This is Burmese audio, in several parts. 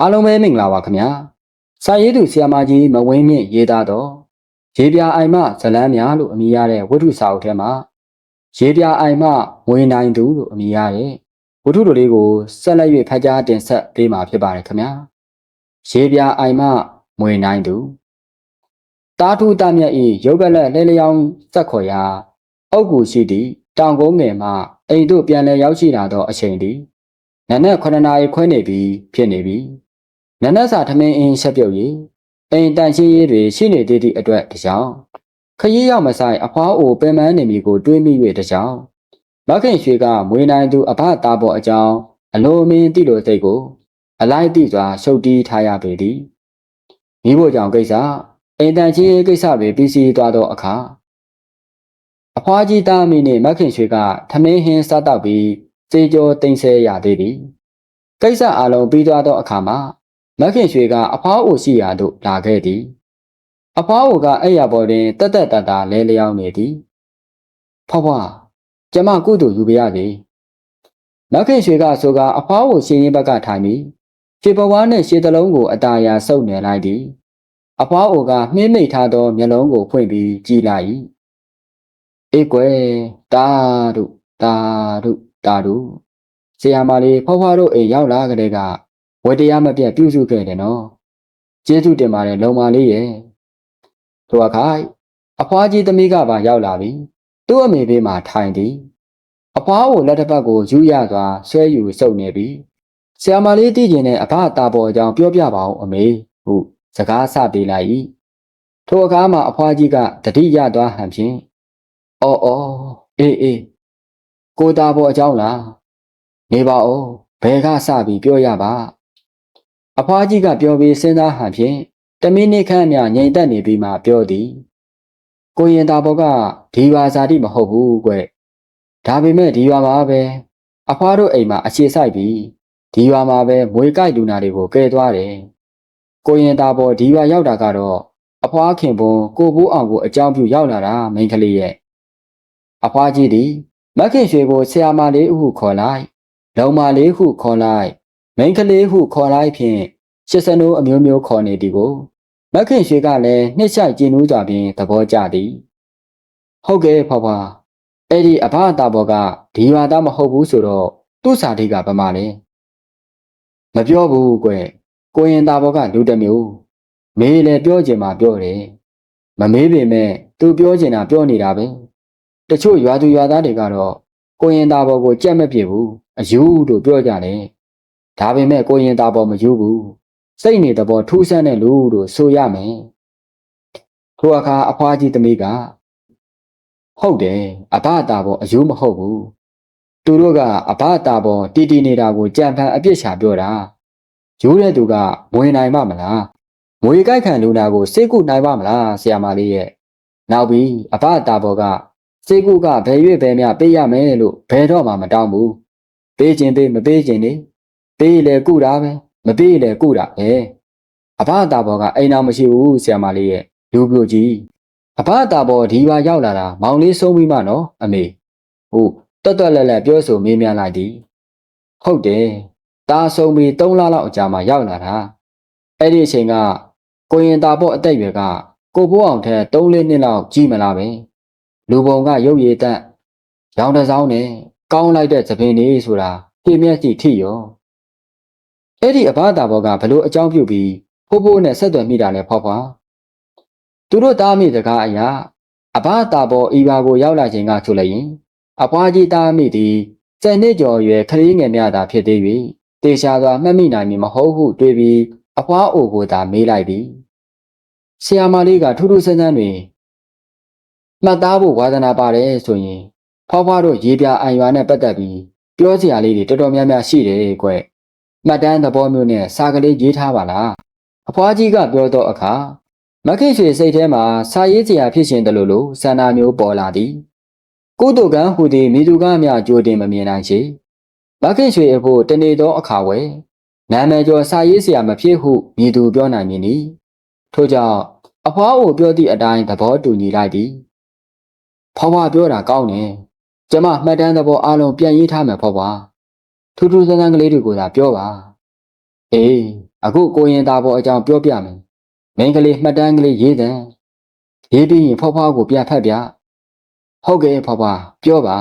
အားလုံးပဲမင်္ဂလာပါခင်ဗျာစာရေးသူဆီယာမကြီးမဝင်းမြင့်ရေးသားတော့ရေပြာအိုင်မဇလန်းများလို့အမည်ရတဲ့ဝတ္ထုစာအုပ်ထဲမှာရေပြာအိုင်မဝင်းနိုင်သူလို့အမည်ရတဲ့ဝတ္ထုတို့လေးကိုဆက်လက်၍ဖတ်ကြားတင်ဆက်ပေးမှာဖြစ်ပါတယ်ခင်ဗျာရေပြာအိုင်မမွေနိုင်သူတာထုတမြတ်ဤရုပ်ကလက်လဲလျောင်းစက်ခေါ်ရာအောက်ကူရှိသည့်တောင်ကုန်းငယ်မှအိမ်တို့ပြန်လည်ရောက်ရှိလာသောအချိန်သည်နနက်9နာရီခွဲနေပြီဖြစ်နေပြီ နနက်စာထမင်းအင်းချက်ပြုတ်ရီအိမ်တန်ရှင်းရေးတွေရှိနေသေးသည့်အတွက်တကြောင်ခရီးရောက်မဆိုင်အဖွားအိုပင်မနေမီကိုတွေးမိ၍တကြောင်မခင်ရွှေကမွေနိုင်သူအဘသားပေါ်အကြောင်းအလိုမင်းတိလိုစိတ်ကို အလိုက်တိစွာရှုပ်တီးထားရပေသည်မိဖို့ကြောင့်ကိစ္စအိမ်တန်ချင်းရေးကိစ္စတွေပြီးစီးသွားသောအခါအဖွားကြီးသားအမိနှင့်မခင်ရွှေကထမင်းဟင်းစားတော့ပြီးစေကြောတိမ်ဆဲရသေးသည်ကိစ္စအလုံးပြီးသွားသောအခါမှာ မခင်ရွှေကအဖွားအိုရှိရာသို့လာခဲ့သည်အဖွားအိုကအဲ့ရပေါ်တွင်တက်တက်တတာလဲလျောင်းနေသည်ဖွားဖွားကျမကုသိုလ်ယူပြရသည်မခင်ရွှေကဆိုကအဖွားအိုရှင်ရင်ဘက်ကထိုင်ပြီးခြေပဝါးနှင့်ရှေးတလုံးကိုအတားအရာဆုပ်နေလိုက်သည်အဖွားအိုကမှင်းမိတ်ထားသောမျက်လုံးကိုဖွင့်ပြီးကြည်လိုက်၏အေးကွယ်တာတို့တာတို့တာတို့ဆရာမလေးဖွားဖွားတို့အိမ်ရောက်လာကြတဲ့က ဝတရားမပြတ်ပြုစုခဲ့တယ်နော်ကျေးဇူးတင်ပါတယ်လုံမလေးရဲ့ထိုအခါအဖွားကြီးသမီးကပါရောက်လာပြီသူ့အမေဘေးမှာထိုင်သည်အဖွားကိုလက်တစ်ဖက်ကိုယူရစွာဆွဲယူစုပ်နေပြီဆရာမလေးတည်ကျင်တဲ့အဖအတာပေါ်အကြောင်းပြောပြပါအောင်အမေဟုစကားဆပေးလိုက်၏ထိုအခါမှာအဖွားကြီးကတတိရသွားဟန်ဖြင့်အော်အော်အေးအေးကိုတာပေါ်အကြောင်းလားနေပါဦးဘယ်ကစပြီးပြောရပါ အဖွားကြီးကပြောပြီးစဉ်းစားဟန်ဖြင့်တမင်းနေခန့်မြငြိမ်သက်နေပြီးမှပြောသည်ကိုရင်တာဘောကဒီဝါဇာတိမဟုတ်ဘူးကွဒါပေမဲ့ဒီဝါမှာပဲအဖွားတို့အိမ်မှာအခြေဆိုင်ပြီးဒီဝါမှာပဲမွေကြိုက်လူနာတွေကိုကဲသွားတယ်ကိုရင်တာဘောဒီဝါရောက်တာကတော့အဖွားခင်ပွန်ကိုဘိုးအောင်ကိုအကြောင်းပြုရောက်လာတာမိန်းကလေးရဲ့အဖွားကြီးသည်မခင်ရွှေကိုဆရာမလေးဟုခေါ်လိုက်လုံမလေးဟုခေါ်လိုက် မိန်းကလေးဟုခေါ်လိုက်ဖြင့်ရှစ်စနိုးအမျိုးမျိုးခေါ်နေသည်ကိုမခင်ရွှေကလည်းနှစ်ဆိုင်ကျင်နူးစွာဖြင့်သဘောကျသည်ဟုတ်ကဲ့ဖွားဖွားအဲ့ဒီအဘအတာဘောကဒီဝါသားမဟုတ်ဘူးဆိုတော့သူ့စာတိကဗမာလဲမပြောဘူးကွကိုရင်တာဘောကလူတစ်မျိုးမေးလည်းပြောချင်မှပြောတယ်မမေးပေမဲ့သူပြောချင်တာပြောနေတာပဲတချို့ရွာသူရွာသားတွေကတော့ကိုရင်သားဘောကိုကြက်မဖြစ်ဘူးအယူတို့ပြောကြတယ် ဒါပေမဲ့ကိုရင်သားဘောမယူဘူးစိတ်နေတဲ့ဘောထူးဆန်းတဲ့လူတို့ဆိုရမယ်ထိုအခါအဖွားကြီးသမီးကဟုတ်တယ်အဘတာဘောအယူမဟုတ်ဘူးသူတို့ကအဘတာဘောတီတီနေတာကိုကြံဖန်အပြစ်ချပြောတာယူတဲ့သူကမဝင်နိုင်ပါမလားမွေကြိုက်ခံလူနာကိုစိတ်ကုနိုင်ပါမလားဆရာမလေးရဲ့နောက်ပြီးအဘတာဘောကစေကူကဘယ်ရွေ့ဘယ်မြပေးရမယ်လို့ဘယ်တော့မှမတောင်းဘူးပေးခြင်းပေးမပေးခြင်းနေ ပေးလေကုတာပဲမပေးလေကုတာပဲအဘတာဘောကအိမ်တော်မရှိဘူးဆရာမလေးရဲ့လူပြိုကြီးအဘတာဘောဒီပါရောက်လာတာမောင်လေးဆုံးပြီးမှနော်အမေဟုတ်တွတ်တွတ်လက်လက်ပြောဆိုမေးမြန်းလိုက်သည်ဟုတ်တယ်တာဆုံးပြီး3လလောက်အကြာမှရောက်လာတာအဲ့ဒီအချိန်ကကိုရင်တာဘောအသက်အရွယ်ကကိုဘိုးအောင်ထက်3-4နှစ်လောက်ကြီးမလားပဲလူပုံကရုပ်ရည်တက်ရောင်တစောင်းနဲ့ကောင်းလိုက်တဲ့သပင်လေးဆိုတာပြည့်မျက်စီထိရော အဲ့ဒီအဘတာဘောကဘလို့အကြောင်းပြုပြီးဖိုးဖိုးနဲ့ဆက်သွယ်မိတာလဲဖွားဖွားသူတို့သားမိစကားအရာအဘတာဘောဤပါကိုရောက်လာခြင်းကဆိုလိုက်ရင်အဖွားကြီးသားမိသည်စံနှစ်ကျော်ရွယ်ခလေးငယ်များသာဖြစ်သေး၍တေချာစွာမှတ်မိနိုင်မည်မဟုတ်ဟုတွေးပြီးအဖွားအိုကိုသာမေးလိုက်သည်ဆရာမလေးကထူးထူးဆန်းဆန်းတွင်မှတ်သားဖို့ဝါသနာပါတယ်ဆိုရင်ဖွားဖွားတို့ရေပြအံရွာနဲ့ပတ်သက်ပြီးပြောစရာလေးတွေတော်တော်များများရှိတယ်ကွ မှတ်တမ်းသဘောမျိုးနဲ့စာကလေးရေးထားပါလားအဖွားကြီးကပြောတော့အခါမခိတ်ရွှေစိတ်ထဲမှာစာရေးစရာဖြစ်ရှင်တယ်လို့လို့ဆန္ဒမျိုးပေါ်လာသည်ကုတုကံဟူသည်မိသူကမြကြိုတင်မမြင်နိုင်ချေမခိတ်ရွှေအဖို့တနေသောအခါဝဲနာမည်ကျော်စာရေးစရာမဖြစ်ဟုမိသူပြောနိုင်မည်နီထို့ကြောင့်အဖွားအိုပြောသည့်အတိုင်းသဘောတူညီလိုက်သည်ဖွားဖွားပြောတာကောင်းတယ်ကျမမှတ်တမ်းသဘောအားလုံးပြန်ရေးထားမယ်ဖွားဖွား ထူးထူးဆန်းဆန်းကလေးတွေကိုသာပြောပါအေးအခုကိုရင်သားပေါ်အကြောင်းပြောပြမယ်မင်းကလေးမှတ်တမ်းကလေးရေးတယ်ရေးပြီးရင်ဖွားဖွားကိုပြန်ဖတ်ပြဟုတ်ကဲ့ဖွားဖွားပြောပါ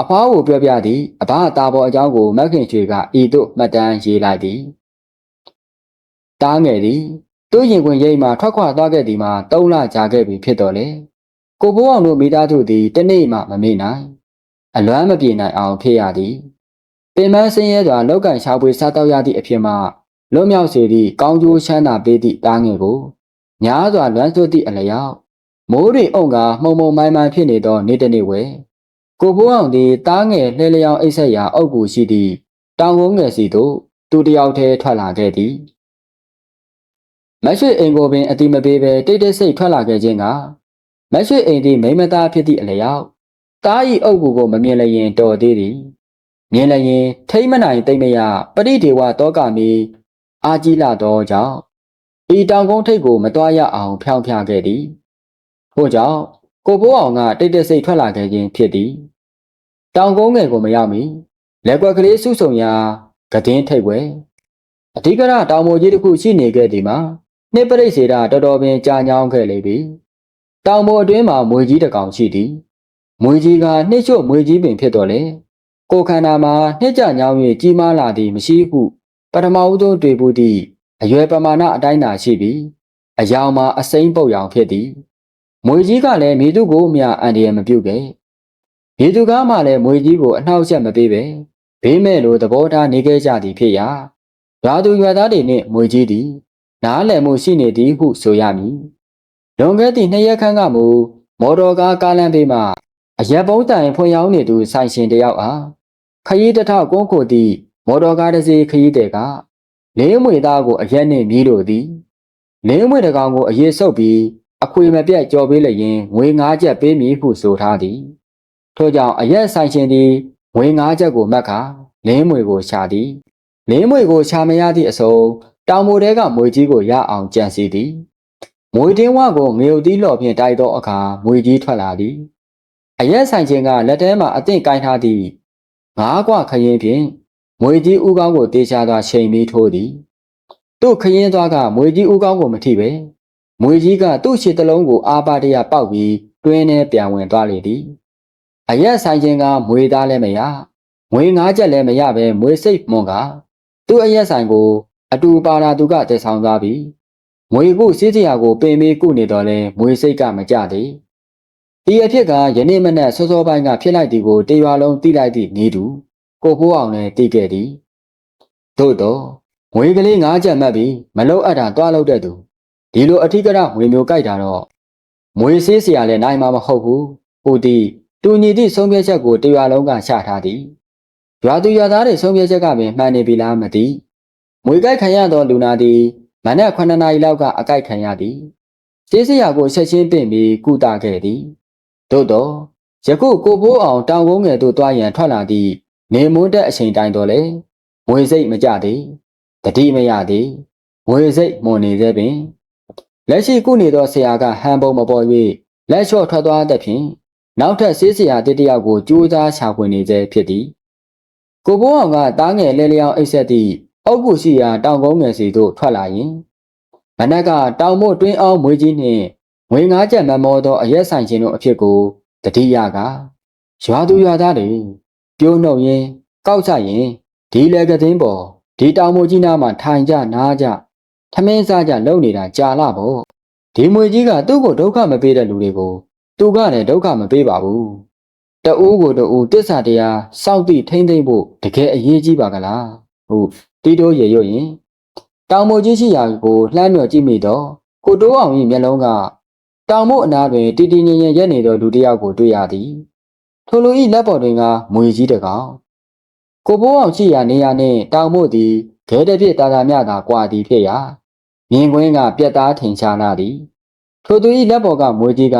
အဖွားကိုပြောပြသည်အဘသားပေါ်အကြောင်းကိုမက်ခင်ချွေကဤသို့မှတ်တမ်းရေးလိုက်သည်တားငယ်သည်သူ့ရင်ခွင်ရိပ်မှထွက်ခွာသွားခဲ့သည်မှာ၃လကြာခဲ့ပြီဖြစ်တော်လေကိုဘိုးအောင်တို့မိသားစုသည်တနေ့မှမမေ့နိုင်အလွမ်းမပြေနိုင်အောင်ဖြစ်ရသည် ပင်မဆင်းရဲစွာလောက်ကန်ရှာဖွေစားတောက်ရသည့်အဖြစ်မှလွတ်မြောက်စေသည့်ကောင်းကျိုးချမ်းသာပေးသည့်တားငယ်ကိုညားစွာလွမ်းဆွသည့်အလျောက်မိုးတွေအုံကမှုံမှုံမိုင်းမိုင်းဖြစ်နေသောနေ့တစ်နေ့ဝဲကိုဘိုးအောင်သည်တားငယ်လှဲလျောင်းအိတ်ဆက်ရာအုပ်ကူရှိသည့်တောင်ကုန်းငယ်စီသို့သူတယောက်တည်းထွက်လာခဲ့သည်မက်ရွှေအိမ်ကိုပင်အတိမပေးပဲတိတ်တိတ်ဆိတ်ထွက်လာခဲ့ခြင်းကမက်ရွှေအိမ်သည်မိမသားဖြစ်သည့်အလျောက်တားဤအုပ်ကူကိုမမြင်လျင်တော်သေးသည် မြင်လျင်ထိမ့်မနိုင်သိမ့်မရပရိဒေဝတောကမီအာကြီးလာသောကြောင့်ဤတောင်ကုန်းထိပ်ကိုမတွားရအောင်ဖြောင်းဖျားခဲ့သည်ထို့ကြောင့်ကိုဘိုးအောင်ကတိတ်တိတ်ဆိတ်ထွက်လာခဲ့ခြင်းဖြစ်သည်တောင်ကုန်းငယ်ကိုမရောက်မီလက်ကွက်ကလေးစုဆုံရာကဒင်းထိပ်ွယ်အဓိကရတောင်မိုကြီးတစ်ခုရှိနေခဲ့သည်မှာနှစ်ပရိတ်စေတာတော်တော်ပင်ကြာညောင်းခဲ့လေပြီတောင်မိုအတွင်းမှာမွေကြီးတစ်ကောင်ရှိသည်မွေကြီးကနှစ်ချို့မွေကြီးပင်ဖြစ်တော်လေ ကိုခန္ဓာမှာနှစ်ကြညောင်း၍ကြီးမားလာသည်မရှိဟုပထမဦးဆုံးတွေ့ဘူးသည့်အရွယ်ပမာဏအတိုင်းသာရှိပြီးအယောင်မှာအစိမ့်ပုတ်ရောင်ဖြစ်သည်မွေကြီးကလည်းမိသူကိုမြအန်ဒီရမပြုတ်ခဲ့မိသူကားမှလည်းမွေကြီးကိုအနှောက်အယှက်မပေးပဲဘေးမဲ့လိုသဘောထားနေခဲ့ကြသည်ဖြစ်ရာရွာသူရွာသားတွေနှင့်မွေကြီးသည်နားလည်မှုရှိနေသည်ဟုဆိုရမည်လွန်ခဲ့သည့်နှစ်ရက်ခန့်ကမူမော်တော်ကားကားလမ်းဘေးမှအရက်ပုံးတိုင်ဖွင့်ရောင်းနေသူဆိုင်ရှင်တယောက်အား ခရီးတစ်ထောက်ကုန်းခိုသည့်မော်တော်ကားတစ်စီးခရီးတဲ့ကလင်းမွေသားကိုအရက်နှင့်မြည်လို့သည်လင်းမွေတကောင်ကိုအရေးဆုပ်ပြီးအခွေမပြတ်ကြော်ပေးလျင်ငွေ၅ကျပ်ပေးမည်ဟုဆိုထားသည်ထို့ကြောင့်အရက်ဆိုင်ရှင်သည်ငွေ၅ကျပ်ကိုမက်ခါလင်းမွေကိုရှာသည်လင်းမွေကိုရှာမရသည့်အစုံတောင်မိုတဲကမွေကြီးကိုရအောင်ကြံစီသည်မွေတင်းဝကိုငရုတ်သီးလော်ဖြင့်တိုက်သောအခါမွေကြီးထွက်လာသည်အရက်ဆိုင်ချင်းကလက်ထဲမှအသင့်ကိုင်းထားသည့် ငါးကွခရင်ဖြင့်မွေကြီးဥကောင်းကိုတေချာစွာချိန်ပြီးထိုးသည်သူ့ခရင်သွားကမွေကြီးဥကောင်းကိုမထိပဲမွေကြီးကသူ့ခြေတလုံးကိုအာပါတရပေါက်ပြီးတွင်းထဲပြန်ဝင်သွားလေသည်အရက်ဆိုင်ချင်းကမွေသားလည်းမရမွေငါးချက်လည်းမရပဲမွေစိတ်မွန်ကသူ့အရက်ဆိုင်ကို အတူပါလာသူကတည်ဆောင်သွားပြီးမွေကုစီးစရာကိုပင်မေးကုနေတော့လဲမွေစိတ်ကမကြသေး ဒီအဖြစ်ကယနေ့မနက်စောစောပိုင်းကဖြစ်လိုက်သည်ကိုတရွာလုံးသိလိုက်သည့်နေသူကိုဖိုးအောင်လည်းသိခဲ့သည်သို့တော့ငွေကလေးငါးချက်မှတ်ပြီးမလုံးအပ်တာတွားလို့တဲ့သူဒီလိုအထီးကရငွေမျိုးကြိုက်တာတော့မွေဆေးစရာလည်းနိုင်မှာမဟုတ်ဘူးဟိုဒီတူညီသည့်ဆုံးဖြတ်ချက်ကိုတရွာလုံးကချထားသည်ရွာသူရွာသားတွေဆုံးဖြတ်ချက်ကပင်မှန်နေပြီလားမသိမွေကြိုက်ခံရသောလူနာသည်မနက်9နာရီလောက်ကအကြိုက်ခံရသည်ဆေးစရာကိုဆက်ချင်းပင့်ပြီးကုသခဲ့သည် သို့တော့ယခုကိုဘိုးအောင်တောင်ကုန်းငယ်သို့တွားရန်ထွက်လာသည့်နေမွန်းတဲ့အချိန်တိုင်းတော့လေငွေစိတ်မကြသေးတတိမရသေးငွေစိတ်မွန်နေသေးပင်လက်ရှိကုနေသောဆရာကဟန်ပုံမပေါ်၍လက်လျှော့ထွက်သွားတဲ့ဖြင့်နောက်ထပ်ဆေးဆရာတစ်တယောက်ကိုကြိုးစားရှာဖွေနေသေးဖြစ်သည်ကိုဘိုးအောင်ကတားငယ်လဲလျောင်းအိတ်ဆက်သည့်အောက်ကူရှိရာတောင်ကုန်းငယ်စီသို့ထွက်လာရင်မနက်ကတောင်မို့တွင်းအောင်မွေးကြီးနှင့် ငွေငါးချက်မမောသောအရက်ဆိုင်ရှင်တို့အဖြစ်ကိုတတိယကရွာသူရွာသားတွေပြိုးနှုတ်ရင်ကောက်ချရင်ဒီလေကသိန်းပေါ်ဒီတောင်မို့ကြီးနားမှာထိုင်ကြနားကြထမင်းစားကြလုံနေတာကြာလာပေါ့ဒီမွေကြီးကသူ့ကိုဒုက္ခမပေးတဲ့လူတွေကိုသူကလည်းဒုက္ခမပေးပါဘူးတအူးကိုတအူးတစ္ဆာတရားစောင့်သိထိမ့်သိမ့်ဖို့တကယ်အရေးကြီးပါကလားဟုတ်တီတိုးရေရွတ်ရင်တောင်မိုကြီးရှိရာကိုလှမ်းမြော်ကြည့်မိတော့ကိုတိုးအောင်၏မျက်လုံးက တောင်မို့အနားတွင်တီတီငင်ငင်ရက်နေသောလူတစ်ယောက်ကိုတွေ့ရသည်ထိုလူ၏လက်ပေါ်တွင်ကမွေကြီးတကောင်ကိုဘိုးအောင်ရှိရာနေရာနှင့်တောင်မို့သည်ခဲတပြည့်တာတာမြတာကွာသည်ဖြစ်ရာမြင်ကွင်းကပြက်သားထင်ရှားလာသည်ထိုသူ၏လက်ပေါ်ကမွေကြီးက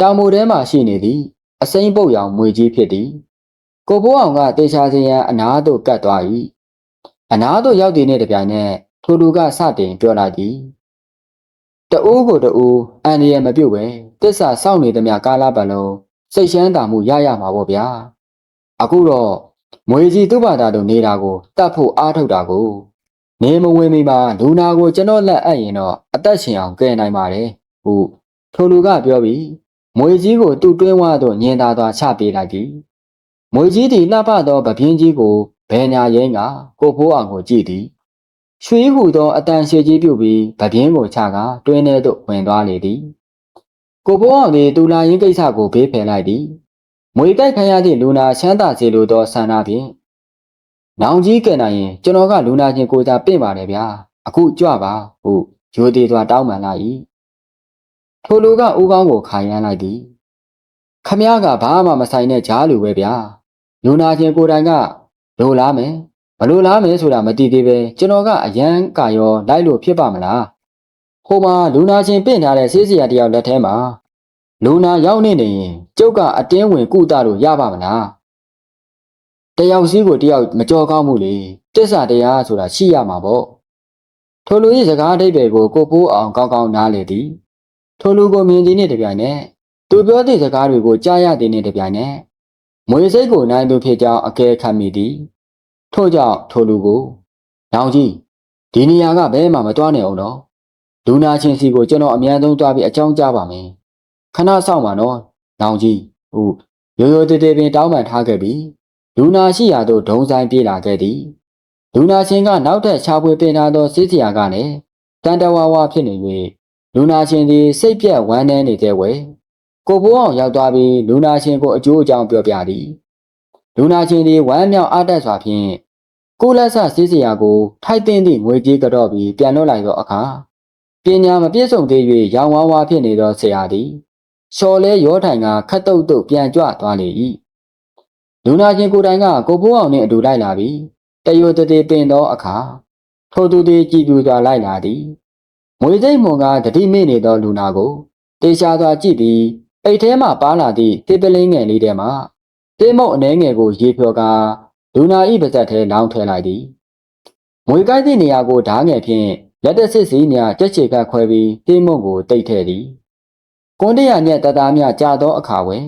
တောင်မိုထဲမှရှိနေသည်အစိမ့်ပုတ်ရောင်မွေကြီးဖြစ်သည်ကိုဘိုးအောင်ကတေချာစရန်အနားသို့ကတ်သွား၏အနားသို့ရောက်တည်တဲ့တပြိုင်နက်ထိုလူကစတင်ပြောလာသည် တအိုးကိုတအိုးအန်ရမပြုတ်ပဲတစ္ဆာစောင့်နေသမျှကာလပတ်လုံးစိတ်ရှမ်းသာမှုရရမှာပေါ့ဗျာအခုတော့မွေကြီးသူ့ဘာသာတို့နေတာကိုတတ်ဖို့အားထုတ်တာကိုနေမဝင်မီမှာလူနာကိုကျွန်တော်လက်အပ်ရင်တော့အသက်ရှင်အောင်ကယ်နိုင်ပါတယ်ဟုထိုလူကပြောပြီးမွေကြီးကိုသူ့တွင်းဝါသို့ညင်သာစွာချပေးလိုက်သည်မွေကြီးသည်လှပသောပပြင်းကြီးကိုဘယ်ညာရင်းကကိုဖိုးအောင်ကိုကြည့်သည် ရွှေဟူသောအတန်ရှည်ကြီးပြုတ်ပြီးပပြင်းကိုချကာတွင်းထဲသို့ဝင်သွားလေသည်ကိုဖိုးအောင်သည်တူလာရင်းကိစ္စကိုဘေးဖယ်လိုက်သည်မွေတိုက်ခံရသည့်လူနာချမ်းသာစေလိုသောဆန္ဒဖြင့်နောင်ကြီးကဲ့နိုင်ရင်ကျွန်တော်ကလူနာချင်းကိုယ်စားပင့်ပါတယ်ဗျာအခုကြွပါဟုရိုသေးစွာတောင်းပန်လိုက်၏ထိုလူကဦးကောင်းကိုခါရမ်းလိုက်သည်ခမည်းကဘာမှမဆိုင်တဲ့ကြားလူပဲဗျာလူနာချင်းကိုယ်တိုင်ကလိုလားမယ်ဘ လို့လားမယ်ဆိုတာမသိသေးပဲကျွန်တော်ကအရန်ကာရောလိုက်လို့ဖြစ်ပါမလားဟိုမှာလူနာချင်းပင့်ထားတဲ့ဆေးစရာတယောက်လက်ထဲမှာလူနာရောက်နေနေရင်ကျုပ်ကအတင်းဝင်ကုသလို့ရပါမလားတယောက်စီးကိုတယောက်မကြော်ကောင်းမှုလေတစ္ဆာတရားဆိုတာရှိရမှာပေါ့ထိုလူ၏စကားအဓိပ္ပာယ်ကိုကိုပိုးအောင်ကောင်းကောင်းနားလေသည်ထိုလူကိုမြင်သည်နှင့်တပြိုင်နက်သူပြောသည့်စကားတွေကိုကြားရသည်နှင့်တပြိုင်နက်မွေစိတ်ကိုနိုင်သူဖြစ်ကြောင်းအကဲခတ်မိသည် ထို့ကြောင့်ထိုလူကိုနောင်ကြီးဒီနေရာကဘယ်မှမတွားနိုင်အောင်တော့လူနာချင်းစီကိုကျွန်တော်အမြန်ဆုံးတွားပြီးအကြောင်းကြားပါမယ်ခဏဆောင်ပါနော်နောင်ကြီးဟုတ်ရိုးရိုးတေးတေးပင်တောင်းပန်ထားခဲ့ပြီးလူနာရှိရာသို့ဒုံဆိုင်ပြေးလာခဲ့သည်လူနာချင်းကနောက်ထပ်ခြားပွေပင်ထားသောစစ်စရာကလည်းတန်တဝါဝါဖြစ်နေ၍လူနာချင်းသည်စိတ်ပြက်ဝမ်းနည်းနေတဲ့ဝဲကိုဘိုးအောင်ရောက်သွားပြီးလူနာချင်းကိုအကျိုးအကြောင်းပြောပြသည်လူနာချင်းသည်ဝမ်းမြောက်အားတက်စွာဖြင့် ကိုလက်ဆစစ်စရာကိုထိုက်တင်သည့်ငွေကြေးကြော့ပြီးပြန်လွှတ်လိုက်သောအခါပညာမပြည့်စုံသေး၍ရောင်ဝါးဝါဖြစ်နေသောဆရာသည်လျှော်လဲရောထိုင်ကခတ်တုတ်တုတ်ပြန်ကြွသွားလေ၏လူနာချင်းကိုယ်တိုင်ကကိုဘိုးအောင်နှင့်အတူလိုက်လာပြီးတယိုတသေးပင်သောအခါထိုသူသည်ကြည်ပြူစွာလိုက်လာသည်မွေစိတ်မွန်ကတတိမိနေသောလူနာကိုတေချာစွာကြည့်ပြီးအိတ်ထဲမှပါလာသည့်တေပလင်းငယ်လေးထဲမှတေးမုတ်အနှဲငယ်ကိုရေဖြော်ကာ လူနာ၏ပါဇက်ထဲလောင်းထည့်လိုက်သည်မွေကိုက်သည့်နေရာကိုဓားငယ်ဖြင့်လက်တဆစ်စည်းများကြက်ချေကခွဲပြီးတေးမုတ်ကိုတိတ်ထည့်သည်ကွန်တရညက်တသားများကြာသောအခါဝယ်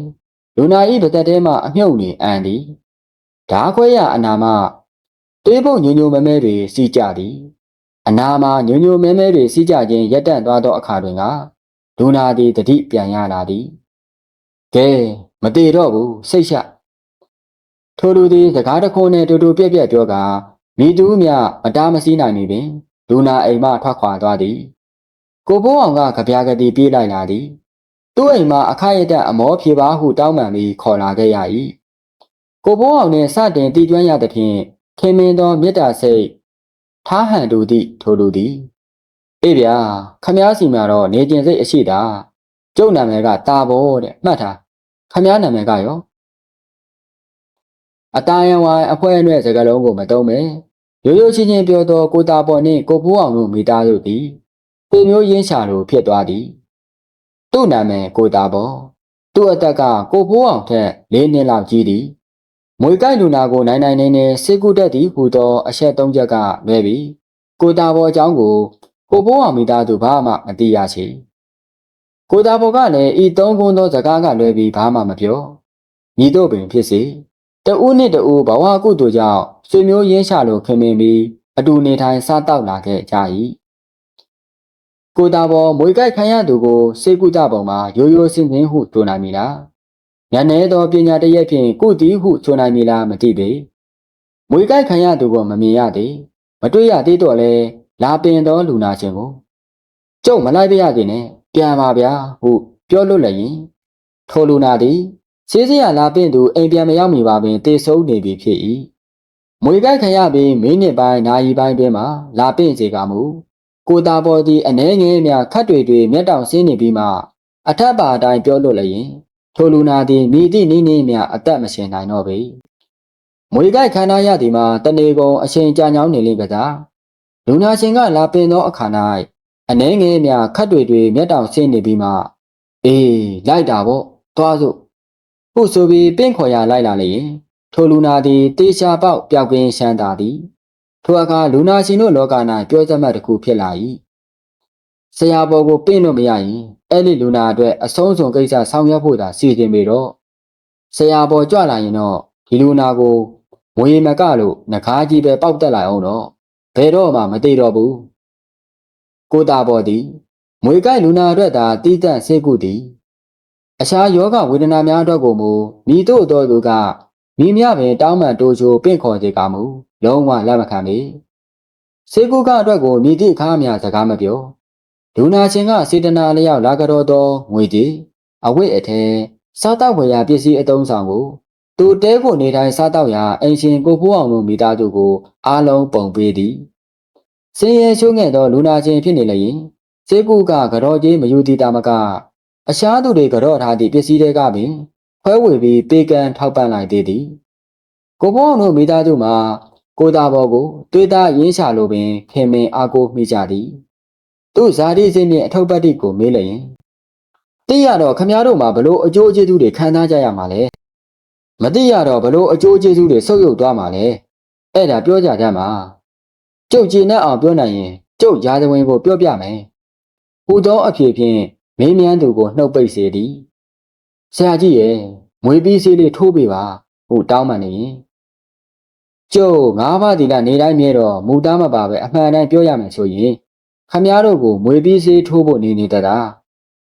လူနာ၏ပါဇက်ထဲမှအမြုပ်နေအန်သည်ဓားခွဲရအနာမှတေးပုတ်ညိုညိုမဲမဲတွေစီးကြသည်အနာမှာညိုညိုမဲမဲတွေစီးကြခြင်းရက်တန့်သွားသောအခါတွင်ကလူနာသည်တတိပြန်ရလာသည်ကဲမသေးတော့ဘူးစိတ်ရှ ထိုလူသည်စကားတခုနှင့်တူတူပြက်ပြက်ပြောကာမိသူမြမတားမစည်းနိုင်မီပင်လူနာအိမ်မှထွက်ခွာသွားသည်ကိုဘိုးအောင်ကကြပြာကတိပြေးလိုက်လာသည်သူ့အိမ်မှာအခရရအမောဖြေပါဟုတောင်းပန်ပြီးခေါ်လာခဲ့ရ၏ကိုဘိုးအောင်နှင့်စတင်တည်ကျွမ်းရသဖြင့်ခင်မင်သောမေတ္တာစိတ်ထားဟန်တူသည့်ထိုလူသည်အေးဗျာခမားစီမှာတော့နေကျင်စိတ်အရှိတာကျုပ်နာမည်ကတာဘောတဲ့မှတ်ထားခမားနာမည်ကရော အတာယံဝိုင်းအဖွဲအနှဲ့စကားလုံးကိုမတုံးမဲရိုးရိုးချင်းချင်းပြောသောကိုတာပေါ်နှင့်ကိုဖိုးအောင်တို့မိသားစုသည်ပုံမျိုးရင်းချလိုဖြစ်သွားသည်သူ့နာမည်ကိုတာပေါ်သူ့အသက်ကကိုဖိုးအောင်ထက်၄နှစ်လောက်ကြီးသည်မွေကိုက်လူနာကိုနိုင်နိုင်နေနေစေကုတက်သည်ဟူသောအချက်၃ချက်ကလွဲပြီးကိုတာပေါ်အကြောင်းကိုကိုဖိုးအောင်မိသားစုဘာမှမသိရချေကိုတာပေါ်ကလည်းဤသုံးခုသောစကားကလွဲပြီးဘာမှမပြောညီတို့ပင်ဖြစ်စေ တဦးနှင့်တဦးဘဝကုသိုလ်ကြောင့်ဆွေမျိုးရင်းချလိုခင်မင်ပြီးအတူနေထိုင်စားတောက်လာခဲ့ကြ၏ကိုတာပေါ်မွေကြိုက်ခံရသူကိုစေကုသပုံမှာရိုးရိုးစင်စင်ဟုဆိုနိုင်မည်လားညနေသောပညာတရက်ဖြင့်ကုတီဟုဆိုနိုင်မည်လားမသိပေမွေကြိုက်ခံရသူကိုမမြင်ရသေးမတွေ့ရသေးတော့လဲလာပင်သောလူနာချင်းကိုကျုပ်မလိုက်ပြရသေးနဲ့ပြန်ပါဗျာဟုပြောလို့လည်းရင်ထိုလူနာသည် ဆေးစရာလာပင့်သူအိမ်ပြန်မရောက်မီပါပင်တေဆုံးနေပြီဖြစ်၏မွေကြိုက်ခရပြီးမိနစ်ပိုင်းနာရီပိုင်းတွင်မှလာပင့်စေကမူကိုတာပေါ်သည်အနှဲငယ်များခတ်တွေတွေမျက်တောင်ဆင်းနေပြီးမှအထက်ပါအတိုင်းပြောလို့လည်းရင်ထိုလူနာသည်မိသည့်နိနေများအသက်မရှင်နိုင်တော့ပေမွေကြိုက်ခန္ဓာရသည်မှာတနေကုန်အချိန်ကြာညောင်းနေလိမ့်ကစားလူနာရှင်ကလာပင်သောအခါ၌အနှဲငယ်များခတ်တွေတွေမျက်တောင်ဆင်းနေပြီးမှအေးလိုက်တာပေါ့သွားစို့ ဟုဆိုပြီးပင့်ခေါ်ရလိုက်လာလျင်ထိုလူနာသည်တေချာပေါက်ပျောက်ကင်းရှမ်းသာသည်ထိုအခါလူနာရှင်တို့လောက၌ပြောစမှတ်တစ်ခုဖြစ်လာ၏ဆရာပေါ်ကိုပင့်လို့မရရင်အဲ့ဒီလူနာအတွက်အဆုံးစွန်ကိစ္စဆောင်ရွက်ဖို့သာစီစဉ်ပြီးတော့ဆရာပေါ်ကြွလာရင်တော့ဒီလူနာကိုဝေမကလို့ငကားကြီးပဲပေါက်တက်လိုက်အောင်တော့ဘယ်တော့မှမသေးတော့ဘူးကိုတာပေါ်သည်မွေကြိုက်လူနာအတွက်သာတီးတန့်ဆေးကုသည် အခြားယောဂဝေဒနာများအတွက်ကိုမူမိတို့တော်သူကမိမြပင်တောင်းပန်တိုးချိုပင့်ခေါ်စေကမူလုံးဝလက်မခံပေဆေးကုကအတွက်ကိုမိသည့်အခါမှစကားမပြောလူနာချင်းကစေတနာလျောက်လာကြတော့သောငွေတည်အဝိတ်အထဲစားတောက်ဝယ်ရာပစ္စည်းအသုံးဆောင်ကိုသူတဲကိုနေတိုင်းစားတောက်ရာအင်ရှင်ကိုဖိုးအောင်တို့မိသားစုကိုအားလုံးပုံပေးသည်စင်ရဲရှုံးခဲ့သောလူနာချင်းဖြစ်နေလျင်စေကူကကြော်ကြီးမယူသည်တာမက အရှားသူတွေကြော်ထားသည့်ပစ္စည်းတွေကပင်ခွဲဝေပြီးပေကန်ထောက်ပံ့လိုက်သေးသည်ကိုဖိုးအောင်တို့မိသားစုမှာကိုသားဘော်ကိုတွေ့တာရင်းချလိုပင်ခင်မင်အားကိုမိကြသည်သူဇာတိစိတ်နှင့်အထုပ်ပတ်တိကိုမေးလျင်သိရတော့ခမည်းတော်မှာဘလို့အကျိုးကျေးဇူးတွေခံစားကြရမှာလဲမသိရတော့ဘလို့အကျိုးကျေးဇူးတွေဆုပ်ယုပ်သွားမှာလဲအဲ့ဒါပြောကြတတ်မှာကျုပ်ကြည်နဲ့အောင်ပြောနိုင်ရင်ကျုပ်ရာဇဝင်ကိုပြောပြမယ်ဟူသောအဖြစ်ဖြင့် မင်းမြန်းသူကိုနှုတ်ပိတ်စေသည်ဆရာကြီးရဲ့မွေပြီးစေးလေးထိုးပေးပါဟုတောင်းပန်နေရင်ကျုပ်ငါးပါးဒီလနေတိုင်းမြဲတော့မူသားမပါပဲအမှန်တမ်းပြောရမယ်ဆိုရင်ခမည်းတော်ကိုမွေပြီးစေးထိုးဖို့နေနေတတာ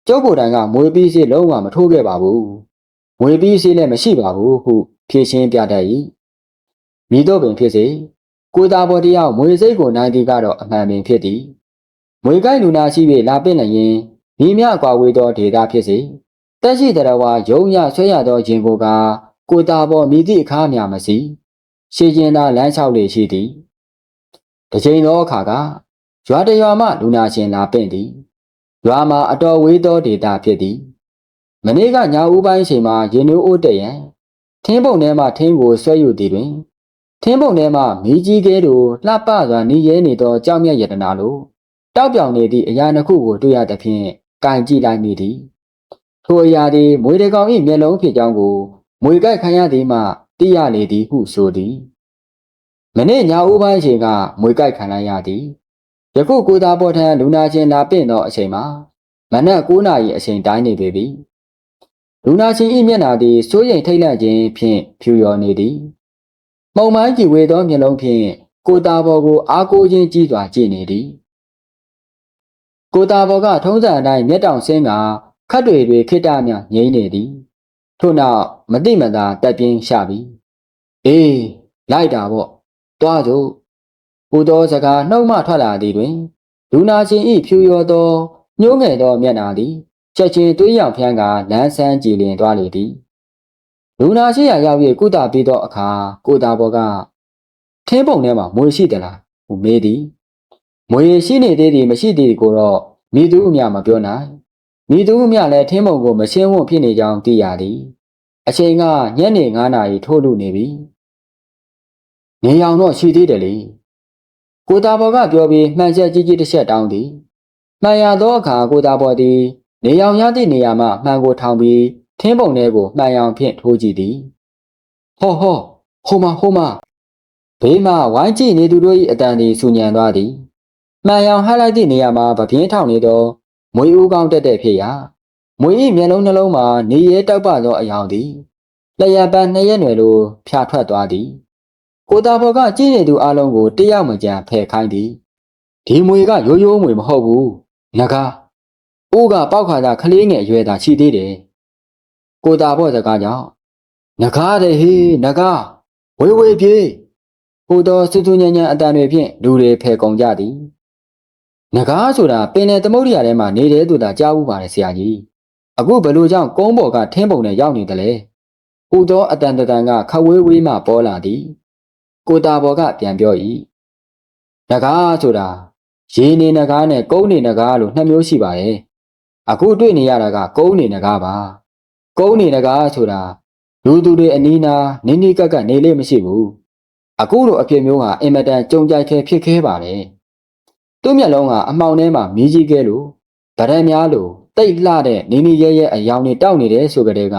ကျုပ်ကိုယ်တိုင်ကမွေပြီးစေးလုံးဝမထိုးခဲ့ပါဘူးမွေပြီးစေးလည်းမရှိပါဘူးဟုဖြေရှင်းပြတတ်၏မိတို့ပင်ဖြစ်စေကိုသားပေါ်တယောက်မွေစိတ်ကိုနိုင်သည်ကတော့အမှန်ပင်ဖြစ်သည်မွေကိုက်လူနာရှိ၍လာပင့်လည်း ရင်မိမြကွာဝေးသောဒေတာဖြစ်စေတက်ရှိတရဝါယုံရဆွဲရသောခြင်းကိုကကိုသားပေါ်မိသည့်အခါမျှမစီရှေကျင်သာလမ်းလျှောက်လေရှိသည်တစ်ချိန်သောအခါကရွာတရွာမှလူနာရှင်လာပင့်သည်ရွာမှာအတော်ဝေးသောဒေတာဖြစ်သည်မနေ့ကညဦးပိုင်းချိန်မှာရင်နူးအိုးတက်ရန်ထင်းပုံထဲမှထင်းကိုဆွဲယူသည်တွင်ထင်းပုံထဲမှမီးကြီးကဲတို့လှပစွာနေရဲနေသောကြောက်မြတ်ယတနာလိုတောက်ပြောင်နေသည့်အရာတစ်ခုကိုတွေ့ရသဖြင့် ကင်ကြည့်လိုက်မိသည်ထိုအရာသည်မွေတကောင်၏မျက်လုံးဖြစ်ကြောင်းကိုမွေကိုက်ခံရသည်မှသိရလေသည်ဟုဆိုသည်မနေ့ညဦးပိုင်းချိန်ကမွေကိုက်ခံလိုက်ရသည်ယခုကိုသားပေါ်ထံလူနာချင်းလာပင့်သောအချိန်မှာမနက်9နာရီအချိန်တိုင်းနေပေပြီလူနာချင်း၏မျက်နာသည်စိုးရိမ်ထိတ်လန့်ခြင်းဖြင့်ဖြူရော်နေသည်မှုံမိုင်းကြည်ဝေသောမျက်လုံးဖြင့်ကိုသားပေါ်ကိုအားကိုးခြင်းကြီးစွာကြည့်နေသည် ကိုသားပေါ်ကထုံးစံအတိုင်းမျက်တောင်ဆင်းကခတ်တွေတွေခိတ္တမြငိမ့်နေသည်ထို့နောက်မတိမသာတက်ပြင်းရှာပြီအေးလိုက်တာပေါ့တွားစို့ဟူသောစကားနှုတ်မှထွက်လာသည်တွင်လူနာချင်းဤဖြူရောသောညှိုးငယ်သောမျက်နာသည်ချက်ချင်းတွေးရောင်ဖျန်းကလမ်းဆန်းကြည်လင်သွားလေသည်လူနာရှိရာရောက်၍ကုသပြီးသောအခါကိုတာဘော်ကထင်းပုံထဲမှာမွေရှိသလားဟုမေးသည် မွေရှိနေသေးသည်မရှိသေးကိုတော့မိသူအမြမပြောနိုင်မိသူအမြလည်းထင်းပုံကိုမရှင်းဝံ့ဖြစ်နေကြောင်းသိရသည်အချိန်ကညနေ9နာရီထိုးလူနေပြီနေအောင်တော့ရှိသေးတယ်လေကိုတာဘော်ကပြောပြီးမှန်ချက်ကြီးကြီးတစ်ချက်တောင်းသည်မှန်ရသောအခါကိုတာဘော်သည် နေအောင်ရသည့်နေရာမှမှန်ကိုထောင်ပြီးထင်းပုံထဲကိုမှန်ရောင်ဖြင့်ထိုးကြည့်သည်ဟောဟောဟိုမဟိုမဘေးမှဝိုင်းကြည့်နေသူတို့၏အတန်သည်ဆူညံသွားသည် မှန်ရောင်ဟလိုက်သည့်နေရာမှာဗပြင်းထောင်နေသောမွေဦးကောင်းတက်တဲ့ဖြစ်ရာမွေ၏မျက်လုံးနှလုံးမှာနေရဲတောက်ပသောအယောင်သည်လျက်ပန်းနှစ်ရက်နယ်လိုဖြာထွက်သွားသည်ကိုတာဘော်ကကြည့်နေသူအလုံးကိုတယောက်မကြံဖယ်ခိုင်းသည်ဒီမွေကရိုးရိုးမွေမဟုတ်ဘူးငကားအိုးကပေါက်ခါသာခလေးငယ်အရွယ်သာရှိသေးတယ်ကိုတာဘော့စကားကြောင့်ငကားတဲ့ဟေးငကားဝေးဝေးပြေးဟိုသောစူးစူးညံ့ညံ့အတန်တွေဖြင့်လူတွေဖယ်ကုန်ကြသည် ငကားဆိုတာပင်လယ်သမုဒ္ဒရာထဲမှာနေတဲ့သူသာကြားဘူးပါတယ်ဆရာကြီးအခုဘလို့ကြောင့်ကုန်းပေါ်ကထင်းပုံနဲ့ရောက်နေတယ်လေဟိုသောအတန်တန်ကခဝေးဝေးမှပေါ်လာသည်ကိုတာဘော်ကပြန်ပြော၏ငကားဆိုတာရေနေငကားနဲ့ကုန်းနေငကားလို့နှစ်မျိုးရှိပါတယ်အခုတွေ့နေရတာကကုန်းနေငကားပါကုန်းနေငကားဆိုတာလူသူတွေအနီးနားနင်းနီးကပ်ကပ်နေလေမရှိဘူးအခုလိုအဖြစ်မျိုးဟာအင်မတန်ကြုံကြိုက်ခဲဖြစ်ခဲပါတယ် သူ့မျက်လုံးကအမှောင်ထဲမှာမြည်ကြီးခဲလို့ဗရန်များလို့တိတ်လှတဲ့နင်းနီးရဲရဲအယောင်တွေတောက်နေတယ်ဆိုကြတဲ့က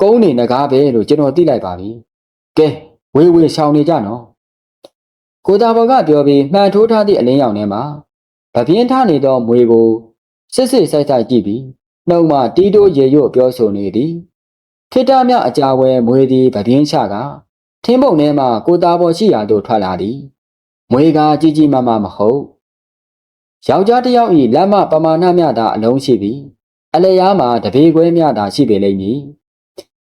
ကုန်းနေငကားပဲလို့ကျွန်တော်သိလိုက်ပါပြီကဲဝေးဝေးရှောင်နေကြနော်ကိုတာဘော်ကပြောပြီးမှန်ထိုးထားသည့်အလင်းရောင်ထဲမှာဗပြင်းထားနေသောမွေကိုစစ်စစ်ဆိုင်ဆိုင်ကြည့်ပြီးနှုတ်မှတီးတိုးရေရွတ်ပြောဆိုနေသည်ခိတ္တမြအကြာဝဲမွေသည်ဗပြင်းချကထင်းပုံထဲမှကိုတာဘော်ရှိရာသို့ထွက်လာသည်မွေကားကြီးကြီးမားမားမဟုတ် ယောက်ျားတစ်ယောက်ဤလက်မပမာဏမျှသာအလုံးရှိပြီးအလျားမှာတပေခွဲမျှသာရှိပေလိမ့်မည်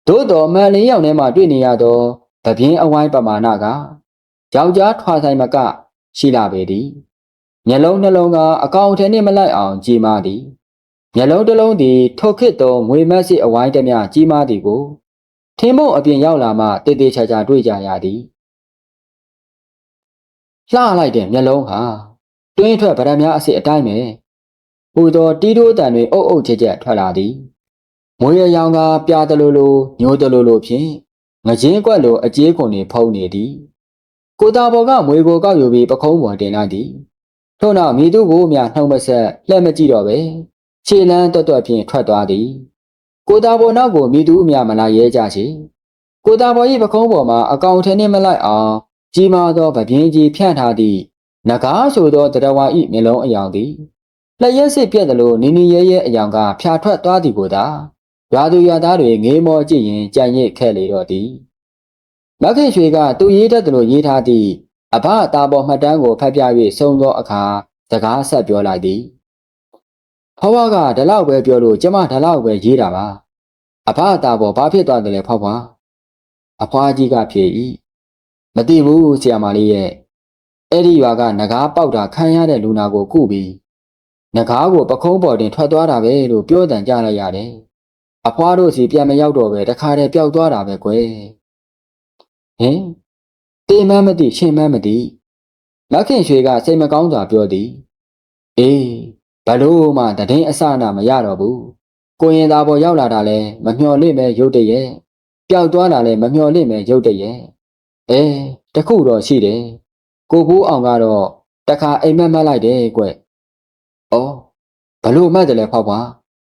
သို့တော်မန်လေးယောက်ထဲမှာတွေ့နေရသောဗပြင်းအဝိုင်းပမာဏကယောက်ျားထွာဆိုင်မက ရှိလာပေသည်မျက်လုံးနှလုံးကအကောင်အထည်နှင့်မလိုက်အောင်ကြည်မားသည်မျက်လုံးတစ်လုံးသည်ထိုခေတ်သောငွေမက်စစ်အဝိုင်းတမျှကြီးမားသည်ကိုထင်းမုံအပြင်ရောက်လာမှတည်တည်ချာချာတွေ့ကြရသည်လှလိုက်တဲ့မျက်လုံးဟာ တွင်းထွက်ဗရမများအစ်စ်အတိုင်းပဲဟူသောတီးတိုးတန်တွေအုပ်အုပ်ချက်ချက်ထွက်လာသည်မွေရရောင်ကပြားတလူလူညိုတလူလူဖြင့်ငချင်းကွက်လိုအကျေးခွန်တွေဖုံးနေသည်ကိုတာဘော်ကမွေကိုကောက်ယူပြီးပခုံးပေါ်တင်လိုက်သည်ထို့နောက်မိသူကိုမြနှုံမဆက်လက်မကြည့်တော့ပဲခြေလန်းတွတ်တွတ်ဖြင့်ထွက်သွားသည်ကိုတာဘော်နောက်ကိုမိသူအများမလာရဲကြချေကိုတာဘော်၏ပခုံးပေါ်မှာအကောင်ထဲနှင့်မလိုက်အောင်ကြီးမားသောဗပြင်းကြီးဖြန့်ထားသည့် နဂါးဆိုသောတရဝါဤမျက်လုံးအယောင်သည်လက်ရက်စစ်ပြက်သလိုနီနီရဲရဲအယောင်ကဖြာထွက်သွားသည်ကိုသာရွာသူရွာသားတွေငေးမောကြည့်ရင်ကြံ့ရစ်ခဲ့လေတော့သည်မခင်ရွှေကသူရေးတတ်သလိုရေးထားသည့်အဘအသားပေါ်မှတ်တမ်းကိုဖတ်ပြ၍ဆုံးသောအခါစကားဆက်ပြောလိုက်သည်ဖွားဖွားကဒီလောက်ပဲပြောလို့ကျမဒီလောက်ပဲရေးတာပါအဘအသားပေါ်ဘာဖြစ်သွားတယ်လဲဖွားဖွားအဖွားကြီးကဖြေ၏မသိဘူးဆရာမလေးရဲ့ အဲ့ဒီရွာကငကားပေါက်တာခံရတဲ့လူနာကိုကုပြီးငကားကိုပခုံးပေါ်တင်ထွက်သွားတာပဲလို့ပြောတန်ကြလိုက်ရတယ်အဖွားတို့စီပြန်မရောက်တော့ပဲတခါတည်းပျောက်သွားတာပဲကွယ်ဟင်တေးမမသိရှင်မမသိမခင်ရွှေကစိတ်မကောင်းစွာပြောသည်အေးဘလို့မှတည်င်းအစနာမရတော့ဘူးကိုရင်သားပေါ်ရောက်လာတာလဲမမျှော်လင့်ပဲရုတ်တရက်ပျောက်သွားတာလဲမမျှော်လင့်ပဲရုတ်တရက်အဲတခုတော့ရှိတယ် ကိုကိုအောင်ကတော့တခါအိမ်မက်မက်လိုက်တယ်ကွ။အော်ဘလို့မှတ်တယ်လဲဖောက်ပါ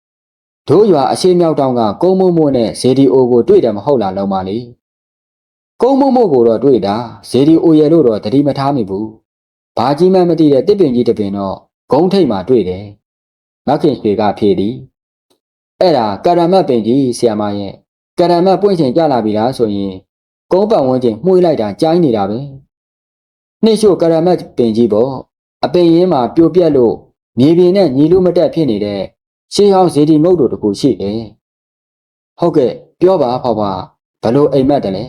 ။တို့ရွာအရှိမြောက်တောင်ကကုန်းမုံမို့နဲ့ဇေဒီအိုကိုတွေ့တယ်မဟုတ်လားလုံးမလေး။ကုန်းမုံမို့ကိုတော့တွေ့တာဇေဒီအိုရဲ့လို့တော့တတိမထားမိဘူး။ဘာကြီးမှမသိတဲ့တစ်ပင်ကြီးတစ်ပင်တော့ဂုံးထိတ်မှတွေ့တယ်။မခင်ရွှေကဖြေသည်။အဲ့ဒါကာရမတ်ပင်ကြီးဆီယမရဲ့ကာရမတ်ပွင့်ချင်ကြလာပြီလားဆိုရင်ကုန်းပတ်ဝန်းကျင်မှုေးလိုက်တာကြားနေတာပဲ။ နှိမ့်ရှို့ကရမတ်ပင်ကြီးပေါ့အပင်ရင်းမှာပြိုပြက်လို့မြေပြင်နဲ့ညီလို့မတက်ဖြစ်နေတဲ့ရှေးဟောင်းဇေဒီငုတ်တို့တကူရှိတယ်ဟုတ်ကဲ့ပြောပါဖောက်ပါဘလို့အိမ်မက်တယ်လဲ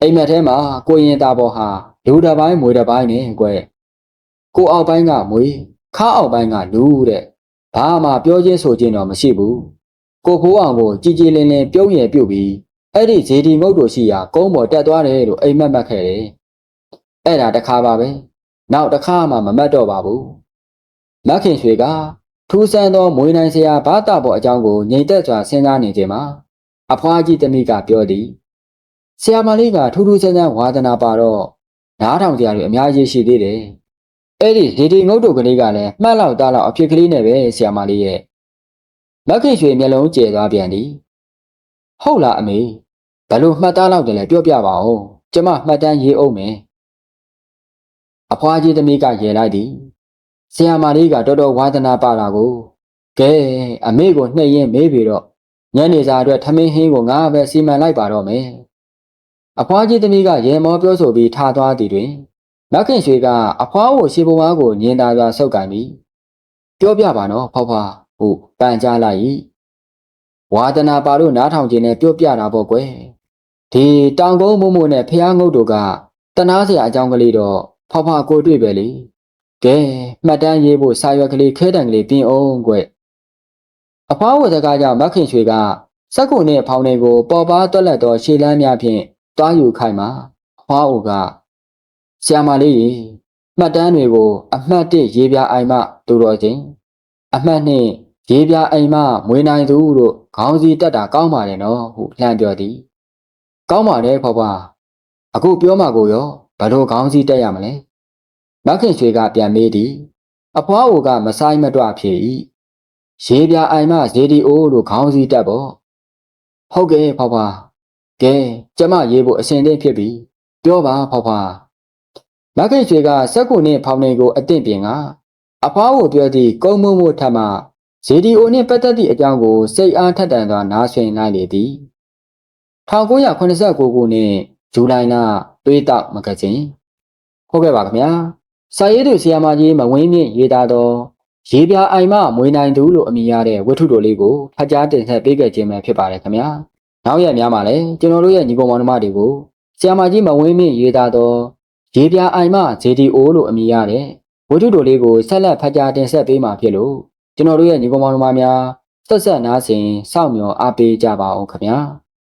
အိမ်မက်ထဲမှာကိုရင်သားပေါ်ဟာလူတစ်ပိုင်းမွေတစ်ပိုင်းနဲ့ကွယ်ကိုအောက်ပိုင်းကမွေခါအောက်ပိုင်းကလူတဲ့ဘာမှပြောချင်းဆိုချင်းတော့မရှိဘူးကိုဖိုးအောင်ကိုကြည်ကြည်လင်းလင်းပြုံးရပြုတ်ပြီးအဲ့ဒီဇေဒီငုတ်တို့ရှိရာကုန်းပေါ်တက်သွားတယ်လို့အိမ်မက်မှတ်ခဲ့တယ် အဲ့ဒါတခါပါပဲနောက်တခါမှမမတ်တော့ပါဘူးမခင်ရွှေကထူးဆန်းသောမွေးနိုင်စရာဘာတာပေါ်အကြောင်းကိုငြိမ်သက်စွာစဉ်းစားနေခြင်းမှာအဖွားကြီးတမိကပြောသည်ဆရာမလေးကထူးထူးဆန်းဆန်းဝါသနာပါတော့နားထောင်ကြရအများကြီးရှိသေးတယ်အဲ့ဒီဒီဒီငုတ်တို့ကလေးကလည်းမှတ်လောက်တားလောက်အဖြစ်ကလေးနဲ့ပဲဆရာမလေးရဲ့မခင်ရွှေမျက်လုံးကျဲသွားပြန်သည်ဟုတ်လားအမေဘလို့မှတ်သားလောက်တယ်လဲပြောပြပါဦးကျမမှတ်တမ်းရေးအောင်မယ် အဖွားကြီးသမီးကရေလိုက်သည်ဆရာမလေးကတော်တော်ဝါသနာပါတာကိုကဲအမေကိုနှိပ်ရင်မေးပြီတော့ညနေစာအတွက်ထမင်းဟင်းကိုငါပဲစီမံလိုက်ပါတော့မယ်အဖွားကြီးသမီးကရေမောပြောဆိုပြီးထားသွားသည်တွင်မခင်ရွှေကအဖွားကိုရှေးဘဝကိုညင်သာစွာဆုပ်ကန်ပြီးပြောပြပါနော်ဖွားဖွားဟုပန်ကြားလိုက်၏ဝါဒနာပါလို့နားထောင်ခြင်းနဲ့ပြောပြတာပေါ့ကွယ်ဒီတောင်ကုန်းမို့မို့နဲ့ဖះငုတ်တို့ကတနာစရာအကြောင်းကလေးတော့ ဖွားဖွားကိုတွေ့ပဲလေကဲမှတ်တမ်းရေးဖို့စာရွက်ကလေးခဲတံကလေးပြင်အောင်ကွအဖွားဝစကားကြောင့်မခင်ရွှေကစက်ကုနဲ့ဖောင်းတွေကိုပေါ်ပါတွက်လက်သောရှေးလန်းများဖြင့်တွားယူခိုင်မှာအဖွားအိုကဆရာမလေးရေမှတ်တမ်းတွေကို အမှတ်၁ရေးပြအိမ်မှတူတော်ချင်းအမှတ်၂ရေးပြအိမ်မှမွေးနိုင်သူတို့ခေါင်းစည်းတက်တာကောင်းပါတယ်နော်ဟုလှမ်းပြောသည် ကောင်းပါတယ်ဖွားဖွားအခုပြောမှကိုရော ဘလို့ခေါင်းစည်းတက်ရမလဲမခင်ရွှေကပြန်မေးသည်အဖွားအိုကမဆိုင်မတွဖြေ၏ရေပြအိုင်မဇေဒီအိုလို့ခေါင်းစည်းတက်ပေါ့ဟုတ်ကဲ့ဖွားဖွားကဲကျမရေးဖို့အစဉ်သင့်ဖြစ်ပြီပြောပါဖွားဖွားမခင်ရွှေကစက်ကူနှင့်ဖောင်နေကိုအသင့်ပြင်ကအဖွားကိုပြောသည့်ကုန်းမုံမို့ထမှဇေဒီအိုနှင့်ပတ်သက်သည့်အကြောင်းကိုစိတ်အားထက်သန်စွာနားဆွင့်လိုက်လေသည်1989ခုနှစ်ဇူလိုင်လ သွေးတောက်မဂဇင်းဟုတ်ကဲ့ပါခင်ဗျာစာရေးသူဆီယာမကြီးမဝင်းမြင့်ရေးသားသောရေပြာအိုင်မမွေနိုင်သူလို့အမည်ရတဲ့ဝတ္ထုတော်လေးကိုဖတ်ကြားတင်ဆက်ပေးခဲ့ခြင်းပဲဖြစ်ပါတယ်ခင်ဗျာနောက်ရက်များမှာလည်းကျွန်တော်တို့ရဲ့ညီကောင်မောင်နှမတွေကိုဆီယာမကြီးမဝင်းမြင့်ရေးသားသောရေပြာအိုင်မ JDO လို့အမည်ရတဲ့ဝတ္ထုတော်လေးကိုဆက်လက်ဖတ်ကြားတင်ဆက်ပေးမှာဖြစ်လို့ကျွန်တော်တို့ရဲ့ညီကောင်မောင်နှမများဆက်ဆက်နားဆင်စောင့်မျှော်အားပေးကြပါအောင်ခင်ဗျာ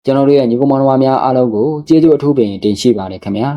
ကျွန်တော်တို့ရဲ့ညီကောင်မောင်နှမများအားလုံးကိုကျေးဇူးအထူးပင်တင်ရှိပါတယ်ခင်ဗျာ